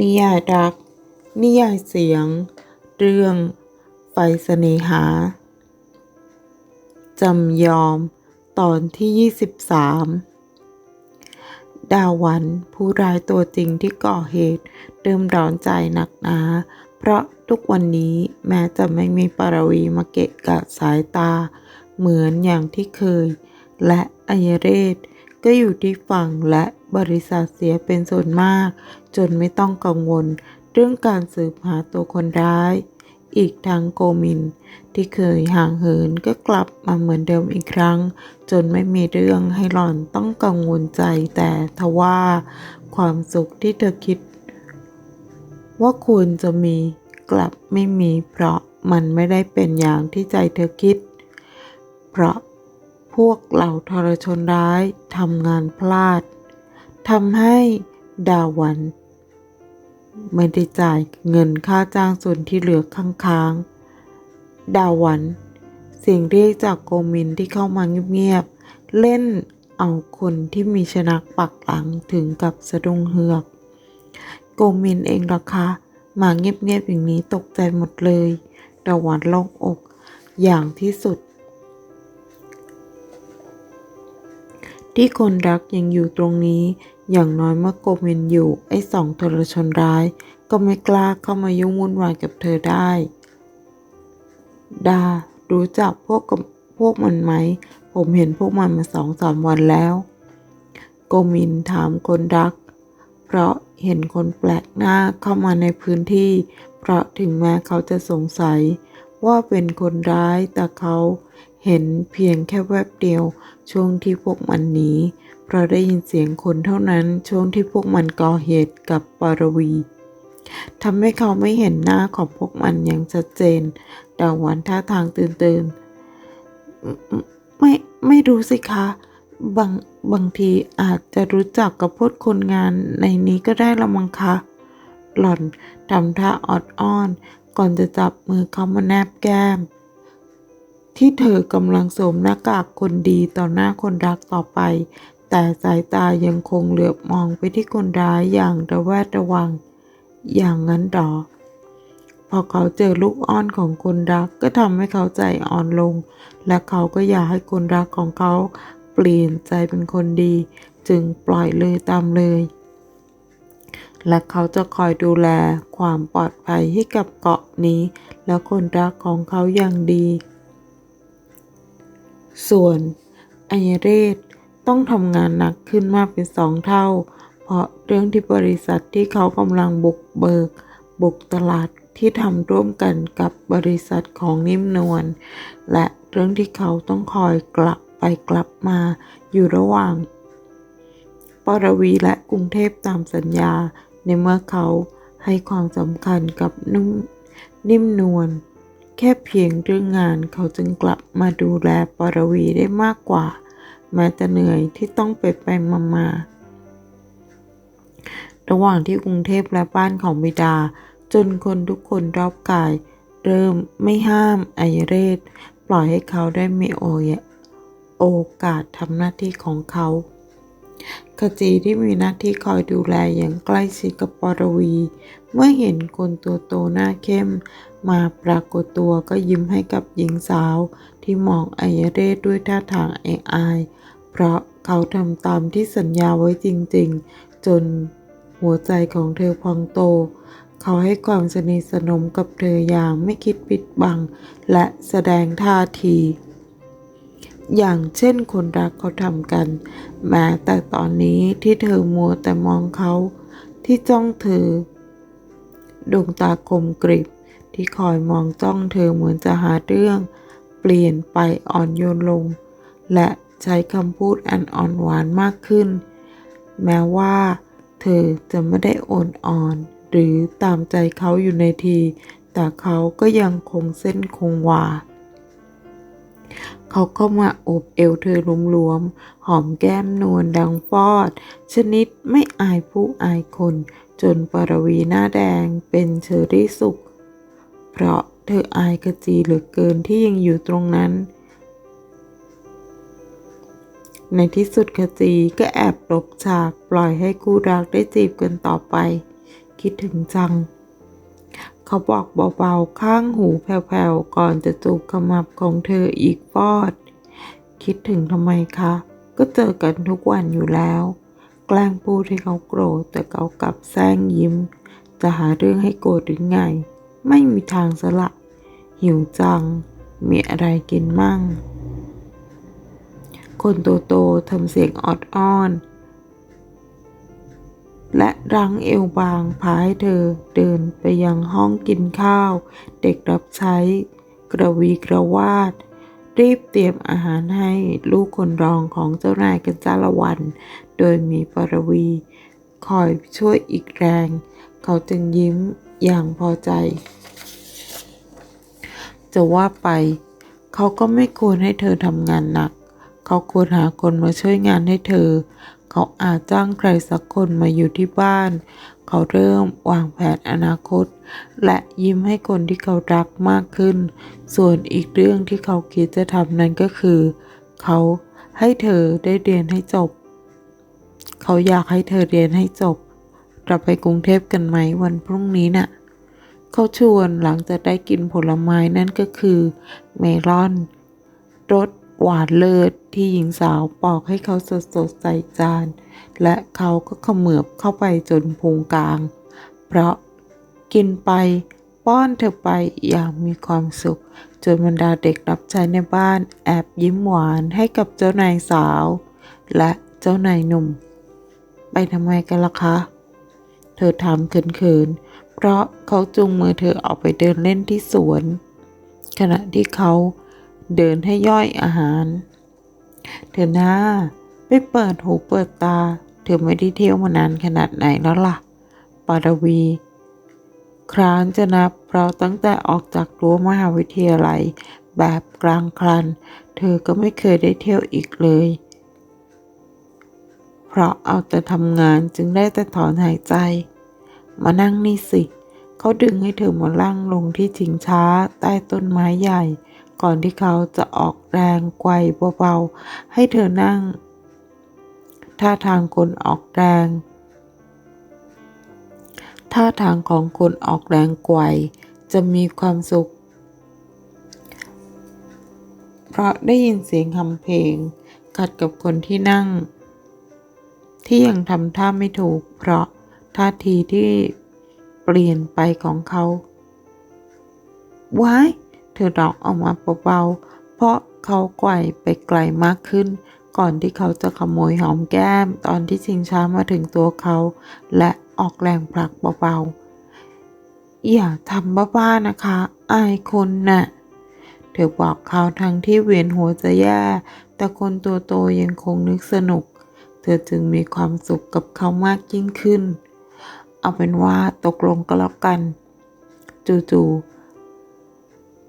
นิยายรัก นิยายเสียง เรื่อง ไฟเสน่หา จำยอม ตอนที่ 23 ดาวันผู้ร้ายตัวจริงที่ก่อเหตุเริ่มร้อนใจหนักหนา เพราะทุกวันนี้แม้จะไม่มีปารวีมาเกะกะสายตา เหมือนอย่างที่เคย และอายเรศก็อยู่ที่ฝั่งและ บริษัทเสียเป็นส่วนมาก จนไม่ต้องกังวล เรื่องการสืบหาตัวคนร้าย อีกทั้งโกมิน ที่เคยห่างเหินก็กลับมาเหมือนเดิมอีกครั้ง จนไม่มีเรื่องให้หล่อนต้องกังวลใจแต่ทว่าความสุขที่เธอคิด ว่าควรจะมีกลับไม่มีเพราะมันไม่ได้เป็นอย่างที่ใจเธอคิด เพราะพวกเหล่าทรชนร้ายทำงานพลาด ทำให้ดาวันไม่ได้จ่ายเงินค่าจ้างส่วนที่เหลือค้างๆ ดาวัน เสียงเรียกจากโกมินที่เข้ามาเงียบๆ เล่นเอาคนที่มีชนักปักหลังถึงกับสะดุ้งเฮือก โกมินเองหรอคะ มาเงียบๆอย่างนี้ตกใจหมดเลย ดาวันโล่งอกอย่างที่สุด ที่คนรักยังอยู่ตรงนี้ อย่างน้อยเมื่อโกมินอยู่ ไอ้สองทรชนร้าย ก็ไม่กล้าเข้ามายุ่งวุ่นวายกับเธอได้ ดา รู้จักพวกพวกมันไหม ผมเห็นพวกมันมาสองสามวันแล้ว โกมินถามคนรัก เพราะเห็นคนแปลกหน้าเข้ามาในพื้นที่ เพราะถึงแม้เขาจะสงสัย ว่าเป็นคนร้ายแต่เขาเห็นเพียงแค่แวบเดียวช่วงที่พวกมันหนี เพราะได้ยินเสียงคนเท่านั้นช่วงที่พวกมันก่อเหตุกับปารวีทำให้เขาไม่เห็นหน้าของพวกมันอย่างชัดเจนดาวันท่าทางตื่นตื่นๆไม่ไม่รู้สิคะบางบางทีอาจจะรู้จักกับพวกคนงานในนี้ก็ได้ละมั้งคะหล่อนทำท่าออดอ้อน ก่อนจะจับมือเขามาแนบแก้ม ที่เธอกำลังสวมหน้ากากคนดีต่อหน้าคนรักต่อไป แต่สายตายังคงเหลือบมองไปที่คนร้ายอย่างระแวดระวัง อย่างนั้นหรอพอเขาเจอลูกอ้อนของคนรักก็ทำให้เขาใจอ่อนลง และเขาก็อยากให้คนรักของเขาเปลี่ยนใจเป็นคนดี จึงปล่อยเลยตามเลย และเขาจะคอยดูแลความปลอดภัยให้กับเกาะนี้ และคนรักของเขาอย่างดี ส่วนอัยเรศ ต้องทำงานหนักขึ้นมากเป็นสองเท่า เพราะเรื่องที่บริษัทที่เขากำลังบุกเบิก บุกตลาดที่ทำร่วมกันกับบริษัทของนิ่มนวลและเรื่องที่เขาต้องคอยกลับไปกลับมาอยู่ระหว่างปรวีและกรุงเทพตามสัญญา ในเมื่อเขาให้ความสำคัญกับนุ่มนิ่มนวลแค่เพียงเรื่องงานเขาจึงกลับมาดูแลปรวีได้มากกว่า แม้จะเหนื่อยที่ต้องไปไปมามาระหว่างที่กรุงเทพและบ้านของบิดา จนคนทุกคนรอบกาย เริ่มไม่ห้ามไอเรศปล่อยให้เขาได้มีโอยโอกาสทำหน้าที่ของเขาขจีที่มีหน้าที่คอยดูแลอย่างใกล้ชิดกับปรวี เมื่อเห็นคนตัวโตหน้าเข้ม มาปรากฏตัวก็ยิ้มให้กับหญิงสาวที่มองไอยเรศด้วยท่าทางเออาย เพราะเขาทำตามที่สัญญาไว้จริงๆ จนหัวใจของเธอพองโต เขาให้ความสนิทสนมกับเธออย่างไม่คิดปิดบัง และแสดงท่าที อย่างเช่นคนรักเขาทำกัน แม้แต่ตอนนี้ที่เธอมัวแต่มองเขาที่จ้องเธอ ดวงตาคมกริบที่คอยมองจ้องเธอเหมือนจะหาเรื่อง เปลี่ยนไปอ่อนโยนลง และ ใช้คำพูดอันอ่อนหวานมากขึ้น แม้ว่าเธอจะไม่ได้โอนอ่อน หรือตามใจเขาอยู่ในที แต่เขาก็ยังคงเส้นคงวา เขาเข้ามาโอบเอวเธอรวมๆ หอมแก้มนวลดังฟอด ชนิดไม่อายผู้อายคน จนปรวีหน้าแดงเป็นเชอรี่สุขเพราะเธออายกระจีเหลือเกินที่ยังอยู่ตรงนั้น ในที่สุดขจีก็แอบหลบฉากปล่อยให้คู่รักได้จีบกันต่อไป คิดถึงจัง เขาบอกเบาๆ ข้างหูแผ่วๆ ก่อนจะจูบขมับของเธออีกฟอด คิดถึงทำไมคะ ก็เจอกันทุกวันอยู่แล้ว แกล้งพูดให้เขาโกรธแต่เขากลับแซงยิ้ม จะหาเรื่องให้โกรธหรือไง ไม่มีทางสละ หิวจัง มีอะไรกินมั่ง คนโตโตๆทำเสียงออดอ้อน และรั้งเอวบางพาให้เธอเดินไปยังห้องกินข้าว เด็กรับใช้ กระวีกระวาด รีบเตรียมอาหารให้ลูกคนรองของเจ้านายกันจ้าละวัน โดยมีปรวี คอยช่วยอีกแรง เขาจึงยิ้มอย่างพอใจ จะว่าไป เขาก็ไม่ควรให้เธอทำงานหนัก เขาควรหาคนมาช่วยงานให้เธอ เขาอาจจ้างใครสักคนมาอยู่ที่บ้าน เขาเริ่มวางแผนอนาคต และยิ้มให้คนที่เขารักมากขึ้น ส่วนอีกเรื่องที่เขาคิดจะทำนั้นก็คือ เขาให้เธอได้เรียนให้จบ เขาอยากให้เธอเรียนให้จบเราไปกรุงเทพกันไหมวันพรุ่งนี้น่ะ เขาชวนหลังจากได้กินผลไม้นั่นก็คือ เมลอนรส หวานเลิศที่หญิงสาวปอกให้เขาสดๆใส่จาน และเขาก็เขมือบเข้าไปจนพุงกลาง เพราะกินไปป้อนเธอไปอย่างมีความสุข จนบรรดาเด็กรับใช้ในบ้านแอบยิ้มหวานให้กับเจ้านายสาว และเจ้านายหนุ่ม ไปทำไมกันล่ะคะ เธอถามเขินๆเพราะเขาจูงมือเธอออกไปเดินเล่นที่สวน ขณะที่เขา เดินให้ย่อยอาหาร เธอหน้าไปเปิดหูเปิดตา เธอไม่ได้เที่ยวมานานขนาดไหนแล้วล่ะ ปารวี ครานจะนับเพราะตั้งแต่ออกจากรั้วมหาวิทยาลัยแบบกลางครัน เธอก็ไม่เคยได้เที่ยวอีกเลย เพราะเอาแต่ทำงานจึงได้แต่ถอนหายใจ มานั่งนี่สิ เขาดึงให้เธอมาลั่งลงที่ชิงช้าใต้ต้นไม้ใหญ่ ก่อนที่เขาจะออกแรงไกวเบาๆให้เธอนั่ง ท่าทางคนออกแรง ท่าทางของคนออกแรงไกวจะมีความสุข เพราะได้ยินเสียงคำเพลง ขัดกับคนที่นั่ง ที่ยังทำท่าไม่ถูก เพราะท่าทีที่เปลี่ยนไปของเขาว้าย เธอร้องออกมาเบาๆ เพราะเขาไกวไปไกลมากขึ้น ก่อนที่เขาจะขโมยหอมแก้ม ตอนที่ชิงช้ามาถึงตัวเขา และออกแรงผลักเบาๆ อย่าทำบ้าๆนะคะ อายคนน่ะ เธอบอกเขาทั้งที่เวียนหัวจะแย่ แต่คนตัวโตยังคงนึกสนุก เธอจึงมีความสุขกับเขามากยิ่งขึ้น เอาเป็นว่าตกลงก็แล้วกัน จู่ๆ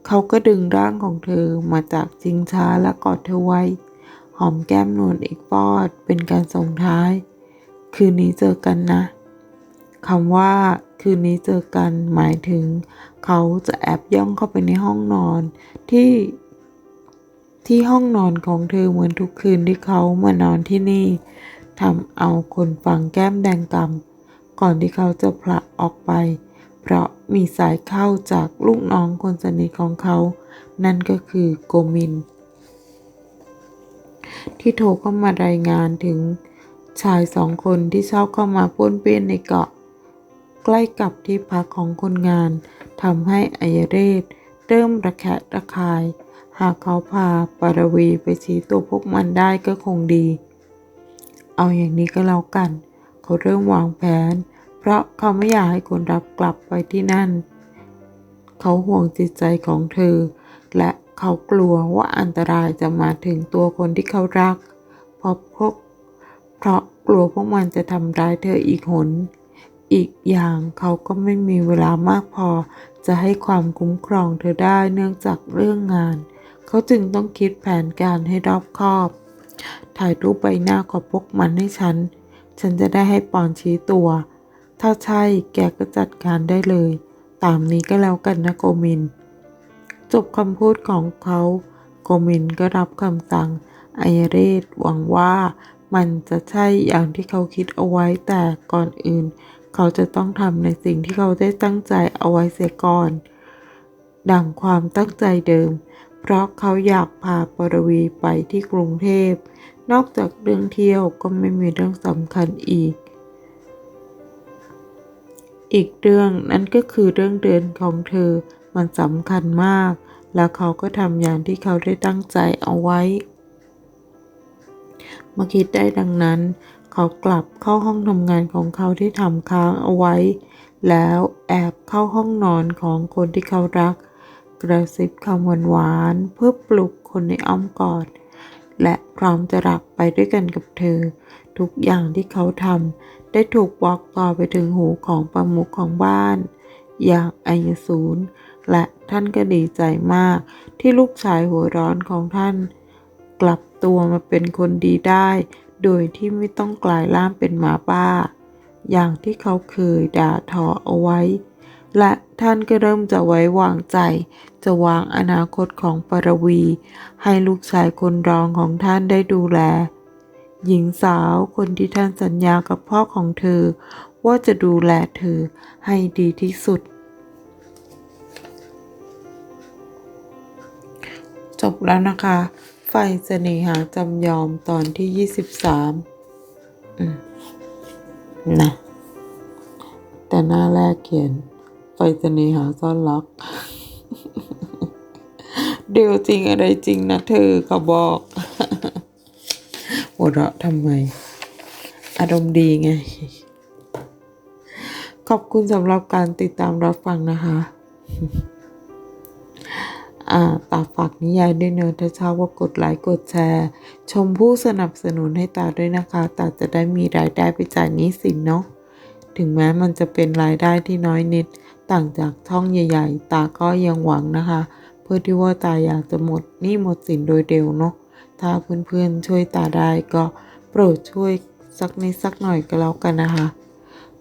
เขาก็ดึงร่างของเธอมาจากจิงช้าและกอดเธอไว้ หอมแก้มนวลอีกปอดเป็นการส่งท้าย คืนนี้เจอกันนะคำว่าคืนนี้เจอกันหมายถึง เขาจะแอบย่องเข้าไปในห้องนอน ที่ ที่ห้องนอนของเธอเหมือนทุกคืนที่เขามานอนที่นี่ทำเอาคนฟังแก้มแดงกำก่อนที่เขาจะผละออกไป เพราะ มีสายเข้าจากลูกน้องคนสนิทของเขา นั่นก็คือโกมิน ที่โทรเข้ามารายงานถึงชายสองคนที่ชอบเข้ามาป้วนเปี้ยนในเกาะ ใกล้กับที่พักของคนงานทำให้อายเรศเริ่มระแคะระคาย หากเขาพาปารวีไปชี้ตัวพวกมันได้ก็คงดี เอาอย่างนี้ก็แล้วกัน เขาเริ่มวางแผน เพราะเขาไม่อยากให้คนรับกลับไปที่นั่น เขาห่วงจิตใจของเธอ และเขากลัวว่าอันตรายจะมาถึงตัวคนที่เขารัก เพราะพวกเพราะกลัวพวกมันจะทำร้ายเธออีกหน อีกอย่างเขาก็ไม่มีเวลามากพอ จะให้ความคุ้มครองเธอได้เนื่องจากเรื่องงาน เขาจึงต้องคิดแผนการให้รอบคอบ ถ่ายรูปใบหน้าของพวกมันให้ฉัน ฉันจะได้ให้ปอนชี้ตัว ถ้าใช่แกก็จัดการได้เลย ตามนี้ก็แล้วกันนะโกมิน จบคำพูดของเขาโกมินก็รับคำสั่งอายเรศหวังว่ามันจะใช่อย่างที่เขาคิดเอาไว้แต่ก่อนอื่น เขาจะต้องทำในสิ่งที่เขาได้ตั้งใจเอาไว้เสียก่อน ดังความตั้งใจเดิม เพราะเขาอยากพาปรวีไปที่กรุงเทพ นอกจากเรื่องเที่ยวก็ไม่มีเรื่องสำคัญอีก อีกเรื่องนั้นก็คือเรื่องเดินของเธอ มันสำคัญมาก และเขาก็ทำอย่างที่เขาได้ตั้งใจเอาไว้เมื่อคิดได้ดังนั้น เขากลับเข้าห้องทำงานของเขาที่ทำค้างเอาไว้ แล้วแอบเข้าห้องนอนของคนที่เขารัก กระซิบคำหวานๆเพื่อปลุกคนในอ้อมกอด และพร้อมจะรักไปด้วยกันกับเธอ ทุกอย่างที่เขาทำได้ถูกบอกต่อไปถึงหูของประมุขของบ้าน อย่างอายสูรและท่านก็ดีใจมากที่ลูกชายหัวร้อนของท่าน กลับตัวมาเป็นคนดีได้ โดยที่ไม่ต้องกลายร่างเป็นหมาบ้า อย่างที่เขาเคยด่าทอเอาไว้ และท่านก็เริ่มจะไว้วางใจ จะวางอนาคตของปรวี ให้ลูกชายคนรองของท่านได้ดูแล หญิงสาวคนที่ท่านสัญญากับพ่อของเธอ ว่าจะดูแลเธอให้ดีที่สุด จบแล้วนะคะ ไฟเสน่หาจำยอมตอนที่ 23อืมนะแต่หน้าแรกเขียน ไฟเสน่หาซ่อนรักเดียวจริงอะไรจริงนะเธอเขาบอก หัวเราะทำไม อารมณ์ดีไง ขอบคุณสำหรับการติดตามรับฟังนะคะ อ่าตาฝากนิยายด้วยเนอะถ้าชอบก็กดไลค์กดแชร์ ชมผู้สนับสนุนให้ตาด้วยนะคะตาจะได้มีรายได้ไปจ่ายหนี้สินเนาะถึงแม้มันจะเป็นรายได้ที่น้อยนิด ต่างจากท่องใหญ่ ๆ ตาก็ยังหวังนะคะ เพื่อที่ว่าตาอยากจะหมดหนี้หมดสินโดยเร็วเนาะ ถ้าเพื่อนๆช่วยตาได้ก็โปรดช่วยสักนิดสักหน่อยก็แล้วกันนะคะ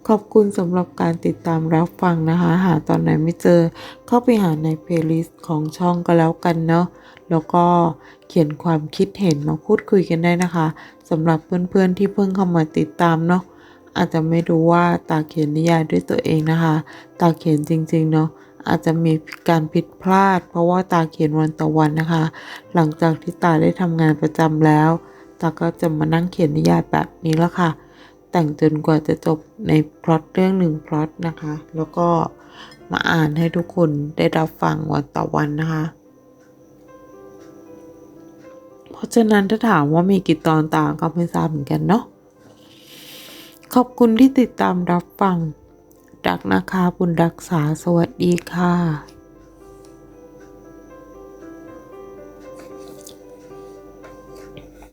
ขอบคุณสำหรับการติดตามรับฟังนะคะ หาตอนไหนไม่เจอ เข้าไปหาในเพลย์ลิสต์ของช่องก็แล้วกันเนาะแล้วก็เขียนความคิดเห็นมาพูดคุยกันได้นะคะสำหรับเพื่อนๆที่เพิ่งเข้ามาติดตามเนาะอาจจะไม่รู้ว่าตาเขียนนิยายด้วยตัวเองนะคะ ตาเขียนจริง ๆ เนาะ อาจจะมีการผิดพลาด เพราะว่าตาเขียนวันต่อวันนะคะ หลังจากที่ตาได้ทำงานประจำแล้ว ตาก็จะมานั่งเขียนนิยายแบบนี้แล้วค่ะ แต่งจนกว่าจะจบในพล็อตเรื่องหนึ่งพล็อตนะคะ แล้วก็มาอ่านให้ทุกคนได้รับฟังวันต่อวันนะคะ เพราะฉะนั้นถ้าถามว่ามีกี่ตอนต่างก็ไม่ทราบเหมือนกันเนาะขอบคุณที่ติดตามรับฟัง รักนะคะบุญรักษาสวัสดีค่ะ